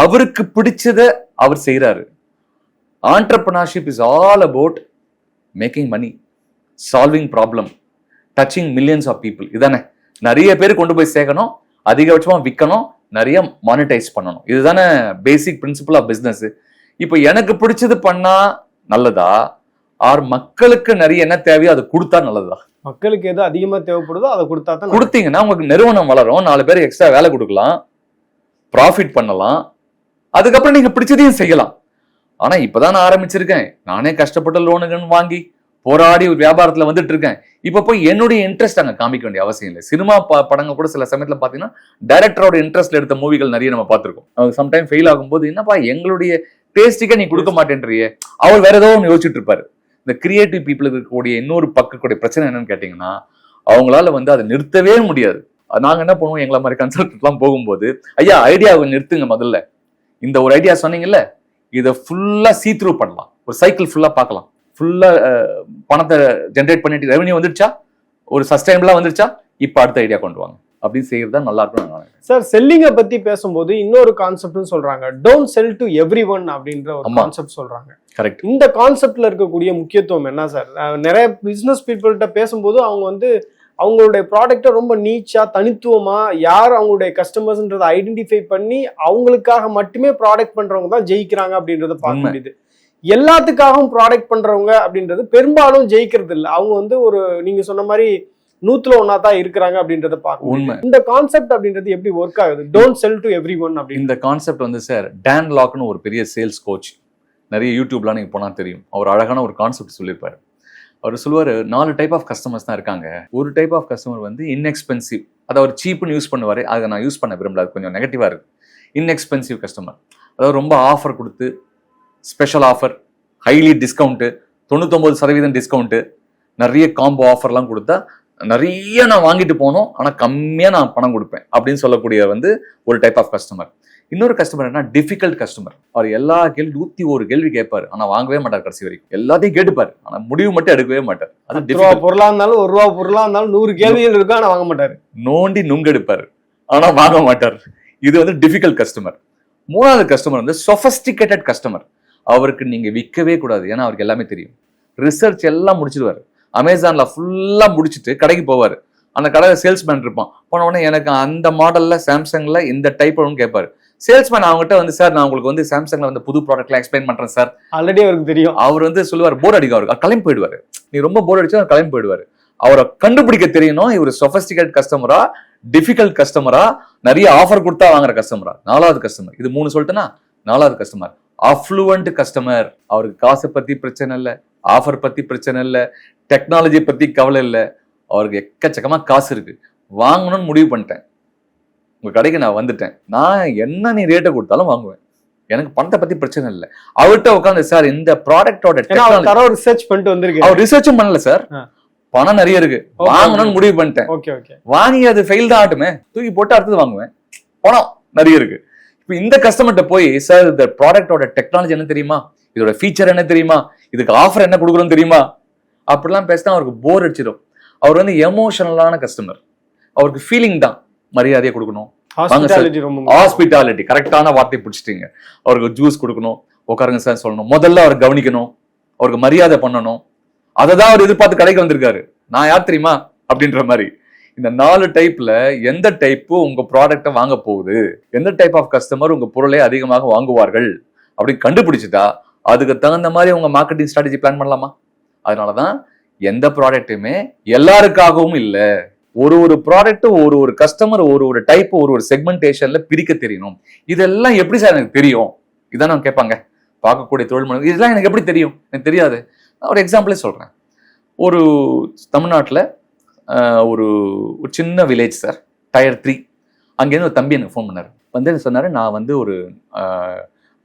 அவருக்கு பிடிச்சத அவர் செய்றாரு. Entrepreneurship is all about making money solving problem touching millions of people இதானே. நிறைய பேர் கொண்டு போய் சேர்க்கணும் அதிகபட்சமா விற்கணும் நிறைய மானிட்டைஸ் பண்ணணும். இதுதானே பேசிக் பிரின்சிபல் ஆஃப் பிசினஸ் இப்போ எனக்கு பிடிச்சது பண்ணா நல்லதா? ஆர் மக்களுக்கு நிறைய என்ன தேவையோ அது கொடுத்தா நல்லதா மக்களுக்கு எது அதிகமா தேவைப்படுதோ அதை கொடுத்தா தான் கொடுத்தீங்கன்னா உங்களுக்கு நிறுவனம் வளரும் நாலு பேர் எக்ஸ்ட்ரா வேலை கொடுக்கலாம் ப்ராஃபிட் பண்ணலாம் அதுக்கப்புறம் நீங்க பிடிச்சதையும் செய்யலாம். ஆனா இப்பதான் நான் ஆரம்பிச்சிருக்கேன். நானே கஷ்டப்பட்ட லோனுங்கன்னு வாங்கி போராடி ஒரு வியாபாரத்துல வந்துட்டு இருக்கேன் இப்ப போய் என்னுடைய இன்ட்ரெஸ்ட் அங்க காமிக்க வேண்டிய அவசியம் இல்லை. சினிமா ப- படங்க கூட சில சமயத்துல பாத்தீங்கன்னா டைரக்டரோட இன்ட்ரெஸ்ட்ல எடுத்த மூவிகள் நிறைய நம்ம பார்த்திருக்கோம். சம்டைம் ஃபெயில் ஆகும்போது என்னப்பா எங்களுடைய டேஸ்டிக்கா நீ கொடுக்க மாட்டேன்றியே. அவர் வேற ஏதோ ஒன்று யோசிச்சுட்டு இருப்பாரு. இந்த கிரியேட்டிவ் பீப்புளுக்கு இருக்கக்கூடிய இன்னொரு பக்கக்கூடிய பிரச்சனை என்னன்னு கேட்டிங்கன்னா அவங்களால வந்து அதை நிறுத்தவே முடியாது. நாங்கள் என்ன பண்ணுவோம்? எங்களை மாதிரி கன்சல்டன்ட்லாம் போகும்போது ஐயா ஐடியாவை நிறுத்துங்க முதல்ல. இந்த ஒரு ஐடியா சொன்னீங்கல்ல இதை ஃபுல்லாக சீ த்ரூ பண்ணலாம். ஒரு சைக்கிள் ஃபுல்லாக பார்க்கலாம். ஃபுல்லாக பணத்தை ஜென்ரேட் பண்ணிட்டு ரெவன்யூ வந்துருச்சா? ஒரு சஸ்டைனபிளாக வந்துருச்சா? இப்போ அடுத்த ஐடியா கொண்டு வாங்க. அப்படின்னு செய்யறது தான் நல்லா இருக்கும் நான் சார் செல்லிங்கை பத்தி பேசும்போது இன்னொரு கான்செப்ட்னு சொல்றாங்க. Don't sell to everyone அப்படின்ற ஒரு. கான்செப்ட் சொல்றாங்க. கரெக்ட் இந்த கான்செப்ட்ல இருக்கக்கூடிய முக்கியத்துவம் என்ன சார்? நிறைய பிசினஸ் பீப்புள்கிட்ட பேசும்போது அவங்க வந்து அவங்களுடைய ப்ராடக்ட்டை ரொம்ப நீச்சா தனித்துவமா யார் அவங்களுடைய கஸ்டமர்ஸ்ன்றதை ஐடென்டிஃபை பண்ணி அவங்களுக்காக மட்டுமே ப்ராடக்ட் பண்றவங்க தான் ஜெயிக்கிறாங்க அப்படின்றத பார்க்க. முடியுது. எல்லாத்துக்காகவும் ப்ராடக்ட் பண்றவங்க அப்படின்றது பெரும்பாலும் ஜெயிக்கிறது இல்லை அவங்க வந்து ஒரு நீங்க சொன்ன மாதிரி நூத்துல ஒன்னா தான் இருக்கிறாங்க அப்படின்றத பார்க்க. உண்மை. இந்த கான்செப்ட் அப்படின்றது எப்படி ஒர்க் ஆகுது? Don't sell to everyone அப்படின்னு. இந்த கான்செப்ட் வந்து சார் டேன் லாக்னு ஒரு பெரிய சேல்ஸ் கோச் நிறைய யூடியூப்லாம் நீங்க போனா தெரியும். அவர் அழகான ஒரு கான்செப்ட் சொல்லியிருப்பாரு. அவர் சொல்லுவார் நாலு டைப் ஆஃப் கஸ்டமர்ஸ் தான் இருக்காங்க. ஒரு டைப் ஆஃப் கஸ்டமர் வந்து இன்எக்ஸ்பென்சிவ் அதை அவர் சீப்னு யூஸ் பண்ணுவார். அதை நான் யூஸ் பண்ண விரும்பல. அது கொஞ்சம் நெகட்டிவாக இருக்கு. இன்எக்ஸ்பென்சிவ் கஸ்டமர் அதாவது ரொம்ப ஆஃபர் கொடுத்து ஸ்பெஷல் ஆஃபர் ஹைலி டிஸ்கவுண்ட்டு தொண்ணூத்தொம்பது சதவீதம் டிஸ்கவுண்ட்டு நிறைய காம்போ ஆஃபர்லாம் கொடுத்தா நிறைய நான் வாங்கிட்டு போனோம் ஆனால் கம்மியாக நான் பணம் கொடுப்பேன் அப்படின்னு சொல்லக்கூடிய வந்து ஒரு டைப் ஆஃப் கஸ்டமர் இன்னொரு கஸ்டமர் என்ன டிஃபிகல்ட் கஸ்டமர் அவர் எல்லா கேள்வி நூத்தி ஒரு கேள்வி கேட்பாரு. ஆனா வாங்கவே மாட்டார் கடைசி வரைக்கும். எல்லாத்தையும் கேட்டுப்பாரு. ஆனா முடிவு மட்டும் எடுக்கவே மாட்டார். அது ரூபா. பொருளா இருந்தாலும் ஒரு ரூபா பொருளா இருந்தாலும் நூறு கேள்விகள் இருக்கும் ஆனா வாங்க மாட்டாரு. நோண்டி நுங்கெடுப்பாரு ஆனா வாங்க மாட்டார். இது வந்து டிஃபிகல்ட் கஸ்டமர் மூணாவது கஸ்டமர் வந்து சொஃபஸ்டிகேட்டட் கஸ்டமர் அவருக்கு நீங்க விற்கவே கூடாது. ஏன்னா அவருக்கு எல்லாமே தெரியும். ரிசர்ச் எல்லாம் முடிச்சிடுவாரு. அமேசான்ல ஃபுல்லா முடிச்சிட்டு கடைக்கு போவாரு. அந்த கடையில் சேல்ஸ்மேன் இருப்பான். போன உடனே எனக்கு அந்த மாடல்ல சாம்சங்ல இந்த டைப் கேட்பாரு. சேல்ஸ்மேன் அவங்ககிட்ட வந்து சார் நான் உங்களுக்கு வந்து சாம்சங்ல வந்து புது ப்ராடக்ட்லாம் எக்ஸ்பிளைன் பண்றேன் சார். ஆல்ரெடி அவருக்கு தெரியும். அவர் வந்து சொல்லுவார் போர் அடிக்கும் அவருக்கு. அவர் கிளம்பி போயிடுவாரு. நீ ரொம்ப போர் அடிச்சா அவர் கிளம்பி போயிடுவாரு. அவரை கண்டுபிடிக்க தெரியணும் இவர் சொஃபஸ்டிகேட் கஸ்டமரா டிஃபிகல்ட் கஸ்டமரா நிறைய ஆஃபர் கொடுத்தா வாங்குற கஸ்டமரா நாலாவது கஸ்டமர் இது மூணு சொல்லிட்டேனா நாலாவது கஸ்டமர் அஃப்ளூவன்ட் கஸ்டமர் அவருக்கு காசை பத்தி பிரச்சனை இல்லை. ஆஃபர் பத்தி பிரச்சனை இல்லை டெக்னாலஜி பத்தி கவலை இல்லை. அவருக்கு எக்கச்சக்கமா காசு இருக்கு. வாங்கணும்னு முடிவு பண்ணிட்டேன். உங்க கடைக்கு நான் வந்துட்டேன். நான் என்ன நீ ரேட்டை கொடுத்தாலும் வாங்குவேன். எனக்கு பணத்தை பத்தி பிரச்சனை இல்லை. அவர்கிட்ட உட்காந்து சார் இந்த ப்ராடக்டோட ரிசர்ச் பண்ணிட்டு வந்திருக்கு அவர் ரிசர்ச்சும் பண்ணல சார். பணம் நிறைய இருக்கு. வாங்கணும்னு முடிவு பண்ணிட்டேன். Okay okay. வாங்கி அது ஃபெயில் தான் ஆட்டுமே தூக்கி போட்டு அடுத்தது வாங்குவேன். பணம் நிறைய இருக்கு. இப்போ இந்த கஸ்டமர்கிட்ட போய் சார் இந்த ப்ராடக்டோட டெக்னாலஜி என்ன தெரியுமா? இதோட ஃபீச்சர் என்ன தெரியுமா? இதுக்கு ஆஃபர் என்ன கொடுக்குறோம் தெரியுமா? அப்படிலாம் பேசினா அவருக்கு போர் அடிச்சிடும் அவர் வந்து எமோஷனலான கஸ்டமர் அவருக்கு ஃபீலிங் தான் மரியாதையை கொடுக்கணும். ஹாஸ்பிட்டாலிட்டி கரெக்டான வார்த்தை பிடிச்சிட்டீங்க. அவருக்கு ஜூஸ் கொடுக்கணும். உட்காருங்க சார் சொல்லணும். முதல்ல அவர் கவனிக்கணும். அவருக்கு மரியாதை பண்ணணும். அதை தான் அவர் எதிர்பார்த்து கடைக்கு வந்திருக்காரு. நான் யார் தெரியுமா? அப்படின்ற மாதிரி. இந்த நாலு டைப்ல எந்த டைப்பு உங்க ப்ராடக்டை வாங்க போகுது? எந்த டைப் ஆஃப் கஸ்டமர் உங்க பொருளை அதிகமாக வாங்குவார்கள்? அப்படி கண்டுபிடிச்சிட்டா அதுக்கு தகுந்த மாதிரி உங்க மார்க்கெட்டிங் ஸ்ட்ராட்டஜி பிளான் பண்ணலாமா? அதனாலதான் எந்த ப்ராடக்ட்டுமே எல்லாருக்காகவும் இல்லை. ஒரு ஒரு ப்ராடக்ட் ஒரு ஒரு கஸ்டமர் ஒரு ஒரு டைப் ஒரு ஒரு செக்மெண்டேஷன்ல பிரிக்க தெரியணும். இதெல்லாம் எப்படி சார் எனக்கு தெரியும்? இதான் நான் கேட்பாங்க. பார்க்கக்கூடிய தொழில் முனை இதெல்லாம் எனக்கு எப்படி தெரியும்? எனக்கு தெரியாது. நான் ஒரு எக்ஸாம்பிளே சொல்றேன். ஒரு தமிழ்நாட்டில் ஒரு ஒரு சின்ன வில்லேஜ் சார் டயர் த்ரீ அங்கேருந்து ஒரு தம்பி எனக்கு ஃபோன் பண்ணார். வந்து என்ன சொன்னார் நான் வந்து ஒரு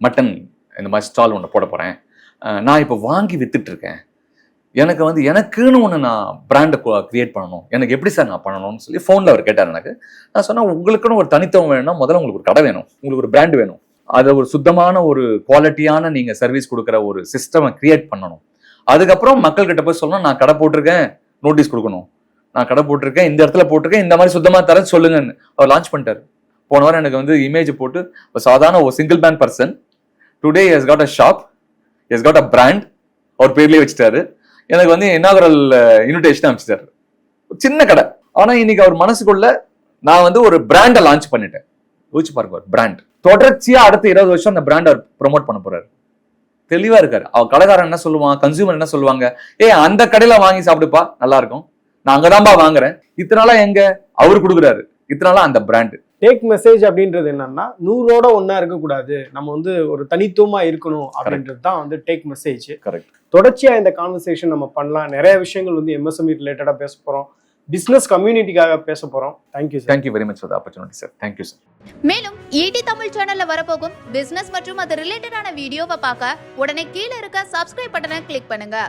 மட்டன் இந்த மாதிரி ஸ்டால் ஒன்று போட போகிறேன் நான் இப்போ வாங்கி வித்துட்ருக்கேன் எனக்கு வந்து எனக்குன்னு ஒன்று நான் பிராண்டை க்ரியேட் பண்ணணும். எனக்கு எப்படி சார் நான் பண்ணணும்னு சொல்லி ஃபோனில் அவர் கேட்டார் எனக்கு. நான் சொன்னேன் உங்களுக்குன்னு ஒரு தனித்துவம் வேணும்னா முதல்ல உங்களுக்கு ஒரு கடை வேணும். உங்களுக்கு ஒரு பிராண்ட் வேணும். அதை ஒரு சுத்தமான ஒரு குவாலிட்டியான நீங்கள் சர்வீஸ் கொடுக்குற ஒரு சிஸ்டமை க்ரியேட் பண்ணணும். அதுக்கப்புறம் மக்கள்கிட்ட போய் சொல்லணும் நான் கடை போட்டிருக்கேன் நோட்டீஸ் கொடுக்கணும். நான் கடை போட்டிருக்கேன் இந்த இடத்துல போட்டிருக்கேன் இந்த மாதிரி சுத்தமாக தரேன் சொல்லுங்கன்னு அவர் லான்ச் பண்ணிட்டாரு. போன வாரம் எனக்கு வந்து இமேஜ் போட்டு ஒரு சாதாரண ஒரு single man person today has got a shop has got a brand அவர் பேர்லேயே வச்சுட்டாரு. எனக்கு வந்து இனாகரல் இன்விடேஷன் uh, அனுப்பிச்சிட்டாரு. சின்ன கடை. ஆனால் இன்னைக்கு அவர் மனசுக்குள்ள நான் வந்து ஒரு பிராண்டை லான்ச் பண்ணிட்டேன். யோசிச்சு பாருங்க பிராண்ட் தொடர்ச்சியாக அடுத்த இருபது வருஷம் அந்த பிராண்ட் அவர் ப்ரொமோட் பண்ண போறாரு. தெளிவாக இருக்காரு. அவர் கடைக்காரன் என்ன சொல்லுவான் கன்சியூமர் என்ன சொல்லுவாங்க? ஏ அந்த கடையில் வாங்கி சாப்பிடுப்பா நல்லா இருக்கும். நான் அங்கதான்பா வாங்குறேன். இத்தனால எங்க? அவர் கொடுக்குறாரு. இத்தனால அந்த பிராண்ட் டேக் மெசேஜ் அப்படின்றது என்னன்னா நூறோட ஒண்ணா இருக்கக்கூடாது. நம்ம வந்து ஒரு தனித்துவமா இருக்கணும் அப்படின்றது தான் வந்து டேக் மெசேஜ் கரெக்ட் தொடர்ச்சியா இந்த கான்வர்சேஷன் நம்ம பண்ணலாம். நிறைய விஷயங்கள் வந்து எம்எஸ்எம்இ ரிலேட்டடா பேச போறோம். பிசினஸ் கம்யூனிட்டிக்காக பேச போறோம். Thank you sir thank you very much for opportunity sir thank you sir மேலும் ஈடி தமிழ் சேனல்ல வரப்போகும் பிசினஸ் மற்றும் அது ரிலேட்டடான வீடியோவை பார்க்க உடனே கீழே இருக்க சப்ஸ்கிரைப் பட்டனை கிளிக் பண்ணுங்க.